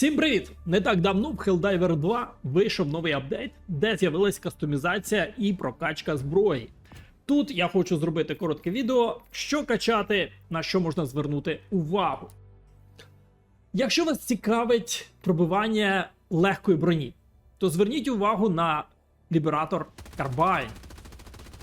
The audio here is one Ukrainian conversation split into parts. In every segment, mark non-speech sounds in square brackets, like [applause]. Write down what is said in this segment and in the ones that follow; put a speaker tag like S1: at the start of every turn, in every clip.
S1: Всім привіт! Не так давно в Helldiver 2 вийшов новий апдейт, де з'явилась кастомізація і прокачка зброї. Тут я хочу зробити коротке відео, що качати, на що можна звернути увагу. Якщо вас цікавить пробивання легкої броні, то зверніть увагу на Carbine.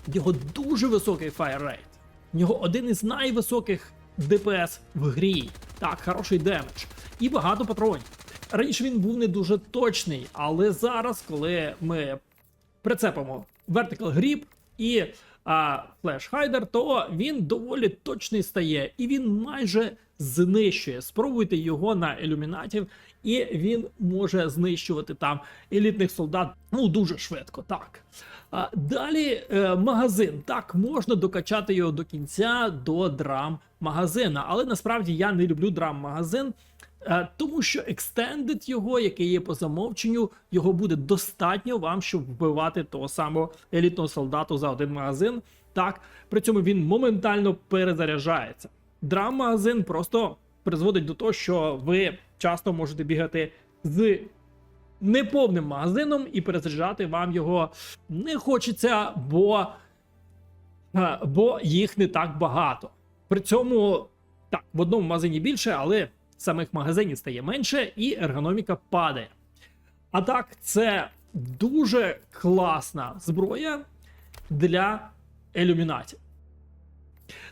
S1: В нього дуже високий фаєррейт. В нього один із найвисоких ДПС в грі. Так, хороший демедж. І багато патронів. Раніше він був не дуже точний, але зараз, коли ми прицепимо Vertical Grip і а, Flash Hider, то він доволі точний стає, і він майже знищує. Спробуйте його на ілюмінатів, і він може знищувати там елітних солдат ну дуже швидко. Так. А, далі е, магазин. Так, можна докачати його до кінця до драм магазина, але насправді я не люблю драм магазин. Е, Тому що екстендед його, який є по замовченню, його буде достатньо вам, щоб вбивати того самого елітного солдату за один магазин. Так, при цьому він моментально перезаряджається. Драм-магазин просто призводить до того, що ви часто можете бігати з неповним магазином і перезаряджати вам його не хочеться, бо, е, бо їх не так багато. При цьому так, в одному магазині більше, але самих магазинів стає менше, і ергономіка падає. А так, це дуже класна зброя для ілюмінатів.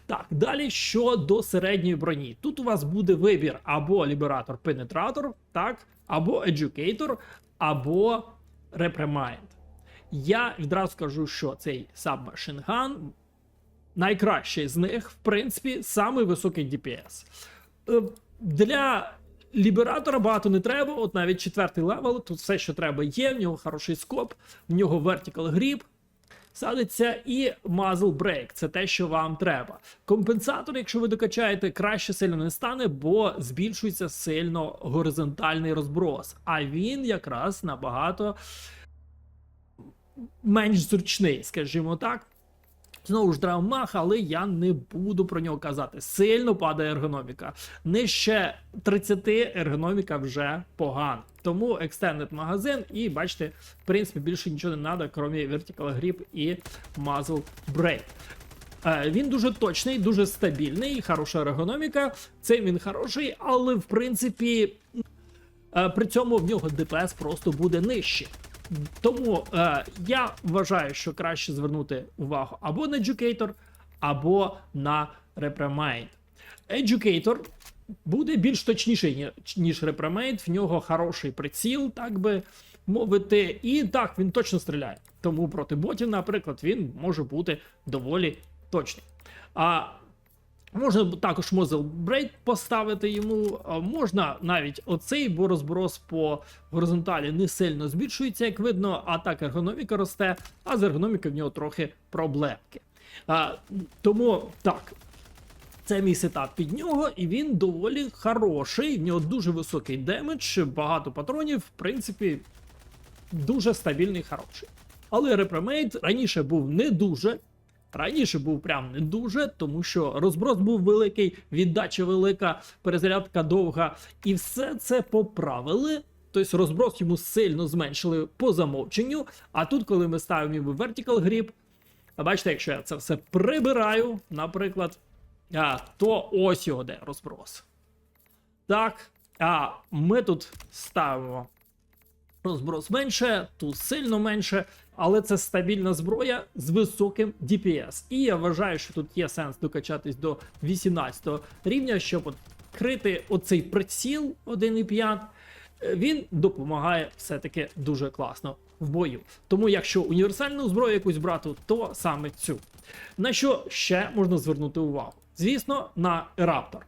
S1: Так, далі щодо середньої броні. Тут у вас буде вибір або лібератор пенетратор, так, або Educator, або Reprimand. Я відразу скажу, що цей Gun найкращий з них, в принципі, самий високий DPS. Для лібератора багато не треба, от навіть четвертий левел, тут все, що треба, є. В нього хороший скоп, в нього vertical grip, садиться і muzzle break. Це те, що вам треба. Компенсатор, якщо ви докачаєте, краще сильно не стане, бо збільшується сильно горизонтальний розброс. А він якраз набагато менш зручний, скажімо так. Знову ж драмах, але я не буду про нього казати. Сильно падає ергономіка. Нижче 30 ергономіка вже погано. Тому Extended магазин, і бачите, в принципі, більше нічого не треба, крім Vertical Grip і Muzzle Break. Е, Він дуже точний, дуже стабільний, хороша ергономіка. Цей він хороший, але в принципі е, при цьому в нього ДПС просто буде нижче. Тому е, я вважаю, що краще звернути увагу або на Educator, або на Reprimand. Educator буде більш точніший, ні- ніж Reprimand, в нього хороший приціл, так би мовити, і так, він точно стріляє. Тому проти ботів, наприклад, він може бути доволі точний. А Можна також Muzzle Break поставити йому, можна навіть оцей, бо розброс по горизонталі не сильно збільшується, як видно, а так ергономіка росте, а з ергономікою в нього трохи проблемки. А, тому так, це мій сетап під нього, і він доволі хороший. В нього дуже високий демедж, багато патронів, в принципі, дуже стабільний, хороший. Але Reprimade раніше був не дуже. Раніше був прям не дуже, тому що розброс був великий, віддача велика, перезарядка довга, і все це поправили. Тобто розброс йому сильно зменшили по замовченню. А тут, коли ми ставимо Grip, а бачите, якщо я це все прибираю, наприклад, то ось його де розброс. Так, а ми тут ставимо розброс менше, тут сильно менше, але це стабільна зброя з високим DPS. І я вважаю, що тут є сенс докачатись до 18 рівня, щоб от крити оцей приціл 1,5. е, Він допомагає все-таки дуже класно в бою. Тому, якщо універсальну зброю якусь брати, то саме цю. На що ще можна звернути увагу? Звісно, на Раптор.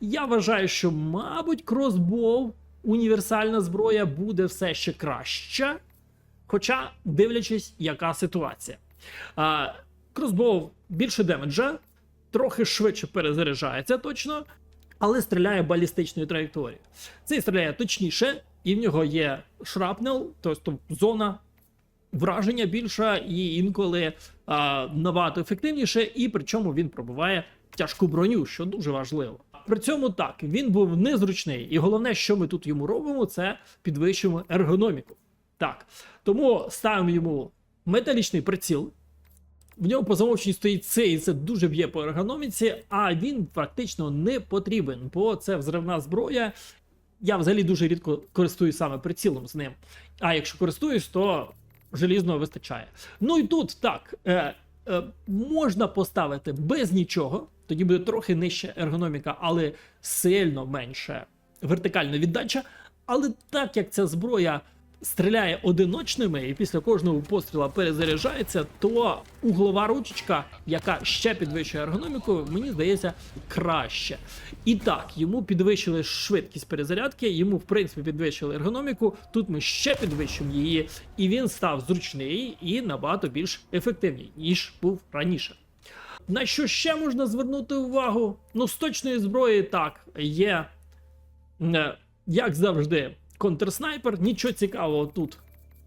S1: Я вважаю, що, мабуть, кросбоу, універсальна зброя буде все ще краща. Хоча, дивлячись, яка ситуація. А, кросбоу більше демеджа, трохи швидше перезаряджається точно, але стріляє балістичною траєкторією. Цей стріляє точніше, і в нього є шрапнел, тобто зона враження більша і інколи а, набагато ефективніше, і причому він пробиває тяжку броню, що дуже важливо. при цьому так, він був незручний. І головне, що ми тут йому робимо, це підвищуємо ергономіку. Так. Тому ставимо йому металічний приціл. В ньому по замовченню стоїть це, і це дуже б'є по ергономіці, а він практично не потрібен, бо це взривна зброя. Я взагалі дуже рідко користуюсь саме прицілом з ним. А якщо користуюсь, то желізного вистачає. Ну і тут так, е, е, можна поставити без нічого, тоді буде трохи нижча ергономіка, але сильно менше вертикальна віддача. Але так як ця зброя стріляє одиночними і після кожного постріла перезаряджається, то углова ручечка, яка ще підвищує ергономіку, мені здається краще. І так, йому підвищили швидкість перезарядки, йому в принципі підвищили ергономіку. Тут ми ще підвищимо її, і він став зручний і набагато більш ефективний, ніж був раніше. На що ще можна звернути увагу? Ну, з точної зброї так є, е, як завжди, контрснайпер. Нічого цікавого тут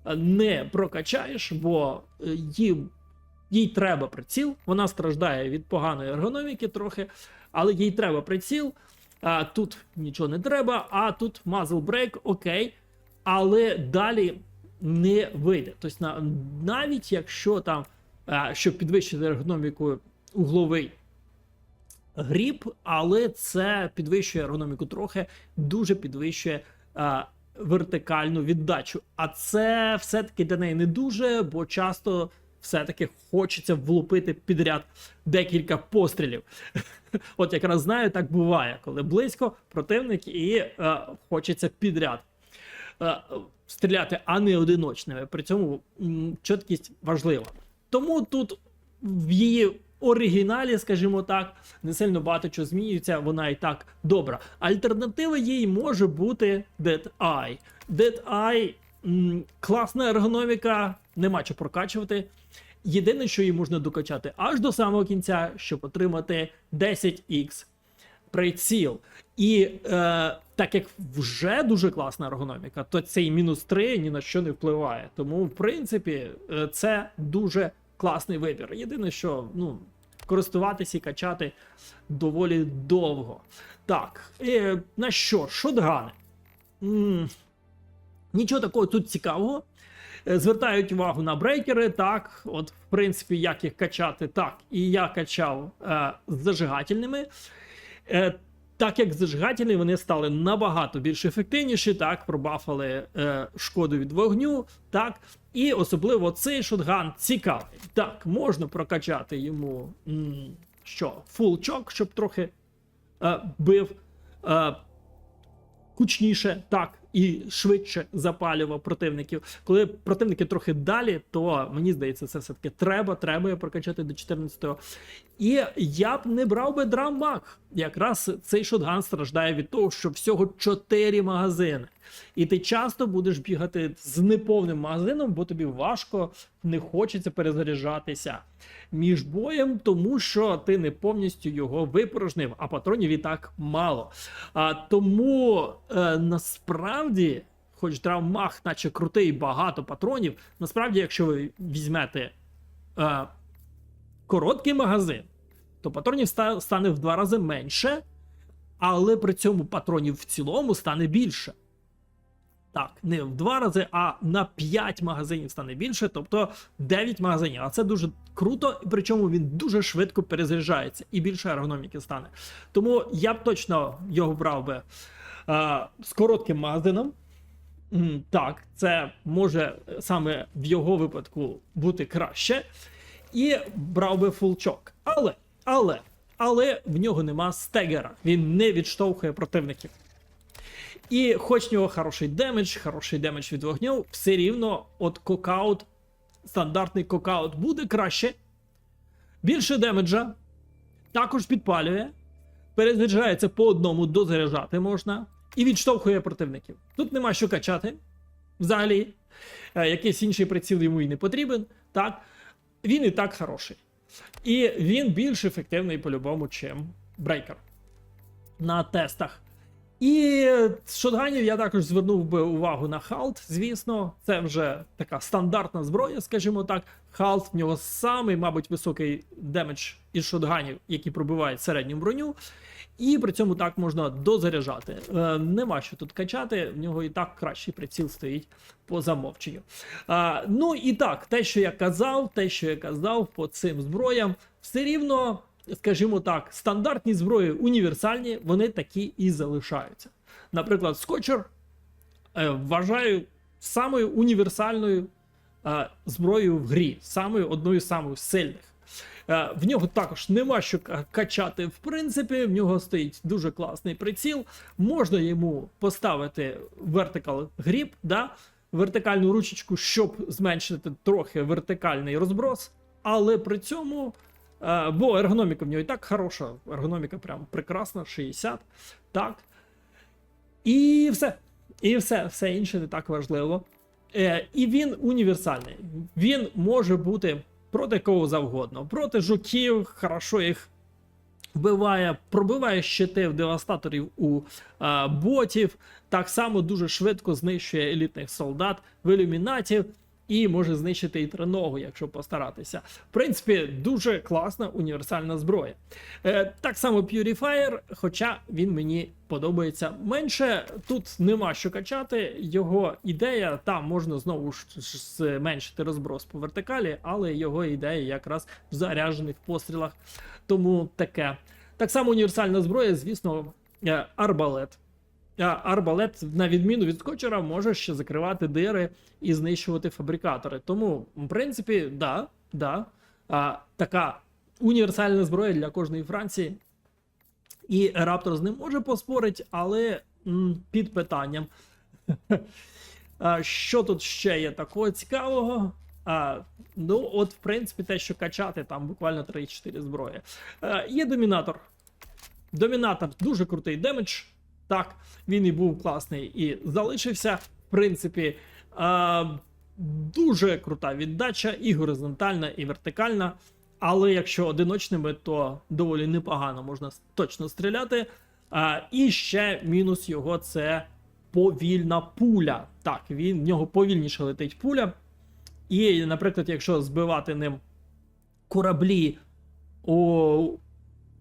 S1: е, не прокачаєш, бо е, їм, їй треба приціл. Вона страждає від поганої ергономіки трохи, але їй треба приціл. А тут нічого не треба, а тут break, окей. Але далі не вийде. Тобто, навіть якщо там, щоб підвищити ергономіку угловий гріб, але це підвищує ергономіку трохи, дуже підвищує вертикальну віддачу. А це все-таки для неї не дуже, бо часто все-таки хочеться влупити підряд декілька пострілів. [laughs] От якраз знаю, так буває, коли близько противник і е, хочеться підряд е, стріляти, а не одиночними. При цьому чіткість важлива. Тому тут в її оригіналі, скажімо так, не сильно багато чого змінюється, вона і так добра. Альтернатива їй може бути Dead Eye. Dead Eye класна ергономіка, нема чого прокачувати. Єдине, що їй можна докачати аж до самого кінця, щоб отримати 10х приціл. І е, так як вже дуже класна ергономіка, то цей мінус 3 ні на що не впливає. Тому, в принципі, е, це дуже класний вибір. Єдине, що ну, користуватися і качати доволі довго. Так, е, на що? Шотгани. М, Нічого такого тут цікавого. Е, Звертають увагу на брейкери, так, от, в принципі, як їх качати, так. І я качав е, з зажигательними. Е, так як зажигательні вони стали набагато більш ефективніші, так, пробафали е, шкоду від вогню, так. І особливо цей шотган цікавий. Так, можна прокачати йому м, що, фулчок, щоб трохи е, бив е, кучніше, так, і швидше запалював противників. Коли противники трохи далі, то мені здається, це все-таки треба, треба його прокачати до 14-го. І я б не брав би драммаг. Якраз цей шотган страждає від того, що всього 4 магазини. І ти часто будеш бігати з неповним магазином, бо тобі важко, не хочеться перезаряджатися між боєм, тому що ти не повністю його випорожнив, а патронів і так мало. А, тому е, насправді, хоч драммаг, наче крутий, багато патронів, насправді, якщо ви візьмете е, короткий магазин, то патронів ста- стане в два рази менше, але при цьому патронів в цілому стане більше. Так, не в два рази, а на 5 магазинів стане більше, тобто 9 магазинів. А це дуже круто, і причому він дуже швидко перезаряджається і більше ергономіки стане. Тому я б точно його брав би е, з коротким магазином. Так, це може е, саме в його випадку бути краще. І брав би фулчок. Але, але, але в нього нема стегера. Він не відштовхує противників. І хоч в нього хороший демедж, хороший демедж від вогню, все рівно от кокаут, стандартний кокаут буде краще. Більше демеджа, також підпалює, перезаряджається по одному, дозаряджати можна, і відштовхує противників. Тут нема що качати взагалі. Е, Якийсь інший приціл йому і не потрібен. Так? Він і так хороший. І він більш ефективний по-любому, чим брейкер на тестах. І з шотганів я також звернув би увагу на халт. Звісно, це вже така стандартна зброя, скажімо так. Халт в нього самий, мабуть, високий демедж із шотганів, які пробивають середню броню. І при цьому так можна дозаряджати. Е, нема що тут качати, в нього і так кращий приціл стоїть по замовченню. Е, ну і так, те, що я казав, те, що я казав по цим зброям, все рівно, скажімо так, стандартні зброї універсальні, вони такі і залишаються. Наприклад, скотчер е, вважаю самою універсальною е, зброєю в грі, самою одною з самих сильних. Е, В нього також нема що качати. В принципі, в нього стоїть дуже класний приціл. Можна йому поставити vertical grip, да? вертикальну ручечку, щоб зменшити трохи вертикальний розброс, але при цьому. Е, Бо ергономіка в нього і так хороша, ергономіка прям прекрасна, 60. Так. І все. І все, все інше не так важливо. Е, і він універсальний. Він може бути проти кого завгодно. Проти жуків, хорошо їх вбиває, пробиває щити в девастаторів у е, ботів. Так само дуже швидко знищує елітних солдат в ілюмінатів. І може знищити і триногу, якщо постаратися. В принципі, дуже класна універсальна зброя. Е, так само Purifier, хоча він мені подобається менше. Тут нема що качати. Його ідея, там можна знову ж ж зменшити розброс по вертикалі, але його ідея якраз в заряджених пострілах. Тому таке. Так само універсальна зброя, звісно, е, арбалет. Арбалет, на відміну від скотчера, може ще закривати дири і знищувати фабрикатори. Тому, в принципі, да, да, а, така універсальна зброя для кожної Франції. І Раптор з ним може поспорити, але м, під питанням. [laughs] Що тут ще є такого цікавого? А, ну, от, в принципі, те, що качати, там буквально 3-4 зброї. А, є домінатор. Домінатор дуже крутий демедж. Так, він і був класний і залишився. В принципі, а, дуже крута віддача, і горизонтальна, і вертикальна. Але якщо одиночними, то доволі непогано можна точно стріляти. А, і ще мінус його це повільна пуля. Так, він в нього повільніше летить пуля. І, наприклад, якщо збивати ним кораблі у,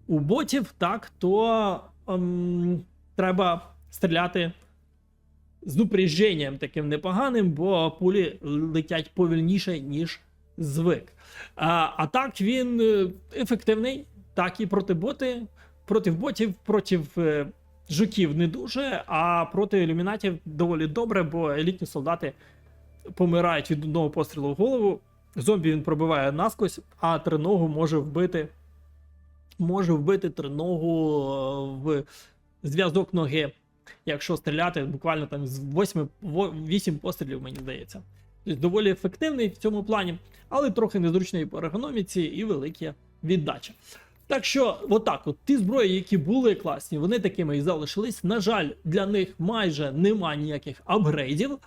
S1: у ботів, так, то ем, треба стріляти з упряженням таким непоганим, бо пулі летять повільніше, ніж звик. А, а так він е, ефективний, так і проти боти, проти ботів, проти е, жуків не дуже, а проти ілюмінатів доволі добре, бо елітні солдати помирають від одного пострілу в голову. Зомбі він пробиває наскось, а триногу може вбити. Може вбити триногу е, в зв'язок ноги, якщо стріляти буквально там з 8, 8 пострілів, мені здається. Тобто доволі ефективний в цьому плані, але трохи незручний по ергономіці і велика віддача. Так що, отак, от ті зброї, які були класні, вони такими і залишились. На жаль, для них майже нема ніяких апгрейдів.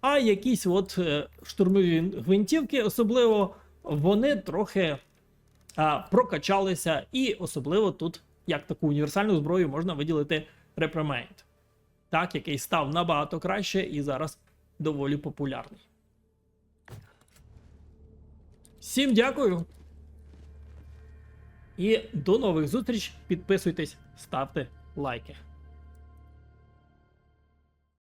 S1: А якісь от е, штурмові гвинтівки, особливо, вони трохи а, прокачалися, і особливо тут, як таку універсальну зброю, можна виділити Reprimand, так, який став набагато краще і зараз доволі популярний. Всім дякую. І до нових зустріч. Підписуйтесь, ставте лайки.